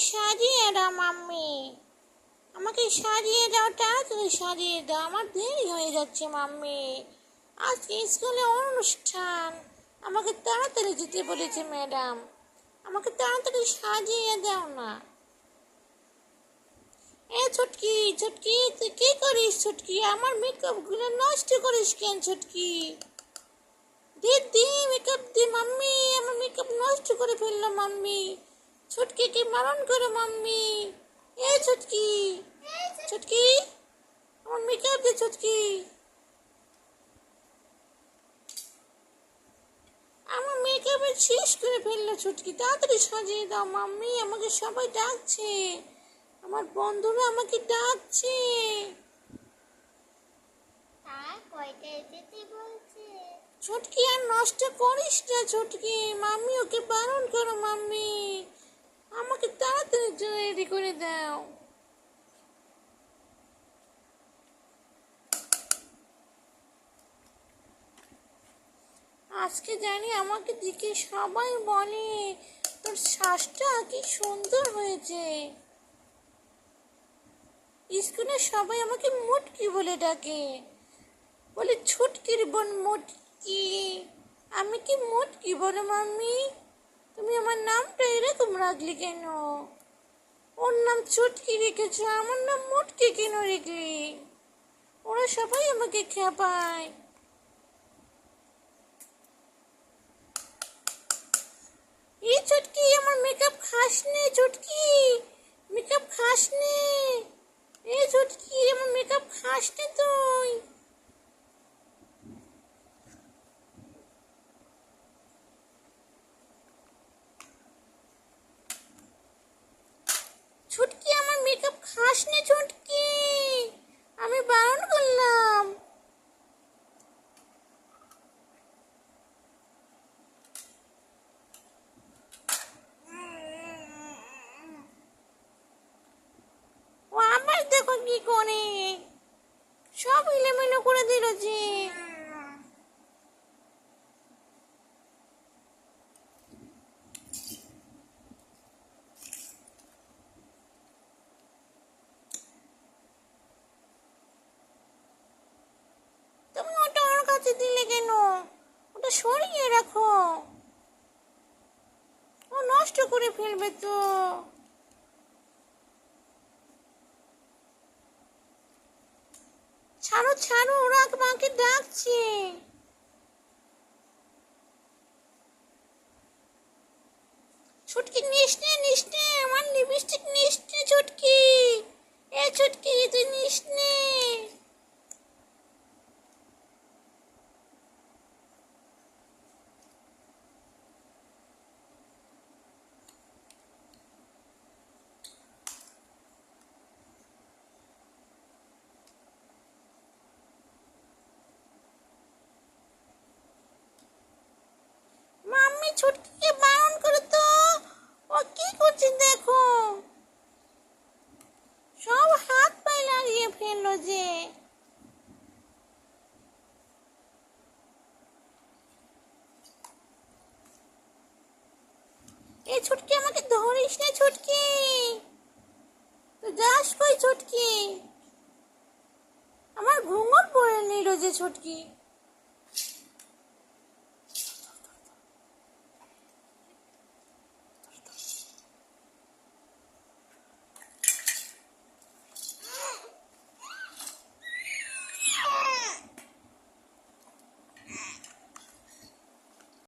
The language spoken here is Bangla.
সাজিয়ে দাও মাম্মি। আমাকে সাজিয়ে দাও তাড়াতাড়ি সাজিয়ে দাও। আমার দেরি হয়ে যাচ্ছে মাম্মি। আজকে স্কুলে অনুষ্ঠান। আমাকে তাড়াতাড়ি যেতে বলেছে ম্যাডাম। আমাকে তাড়াতাড়ি সাজিয়ে দাও না। এ ছুটকি ছুটকি, তুই কি করিস ছুটকি? আমার মেকআপগুলো নষ্ট করিস কেন ছুটকি? দিদি মেকআপ দি মাম্মি। আমার মেকআপ নষ্ট করে ফেলল মাম্মি। ছুটকিকে মারণ করে মাম্মি। এ ছুটকি ছুটকি আমার মেকআপ দে ছুটকি আমার মেকআপ শেষ করে ফেলল ছুটকি তাড়াতাড়ি সাজিয়ে দাও মাম্মি। আমাকে সবাই ডাকছে। আমার বন্ধুরা আমাকে ডাকছে। ছুটকি আর নষ্ট করিস না ছুটকি মাম্মি ওকে বারণ করো মাম্মি। আমাকে তাড়াতাড়ি রেডি করে দাও। আজকে জানি আমাকে দেখে সবাই বলে, তোর শ্বাসটা কি সুন্দর হয়েছে। স্কুলে সবাই আমাকে মুটকি বলে ডাকে। বলে, ছুটকির বোন মুটকি। আমি কি মুটকি বলো, মাম্মি? তুমি আমার নামটা এরকম রাখলি কেন? ওর নাম চুটকি রেখেছো, আমার নাম মুটকি কেন রেখলি? ওরা সবাই আমাকে খেপায়। এই ছুটকি আমার মেকআপ খাস নে ছুটকি মেকআপ খাস নে। এই ছুটকি আমার মেকআপ খাস নে তুই ছুটকি আমার মেকআপ খাস নে ছুটকি আমি বারণ করলাম ও আবার দেখো কি করে সব এলোমেলো করে দিল ওর কাছে দিলে কেন? ওটা সরিয়ে রাখো। ও নষ্ট করে ফেলবে তো। ছাড়ো ছাড়ো ওরা আমাকে ডাকছে। ছুটকি নিস নে নিস নে আমার লিপস্টিক নিস নে ছুটকি এ ছুটকি তুই নিস নে মাম্মি ছুটকিকে বারণ করে তো ও কি করছে দেখো সব হাত পায়ে লাগিয়ে ফেলল যে ছুটকি আমাকে ধরিস না ছুটকি। যাস কই ছুটকি। আমার ঘুঙুর পড়ে নিল যে ছুটকি।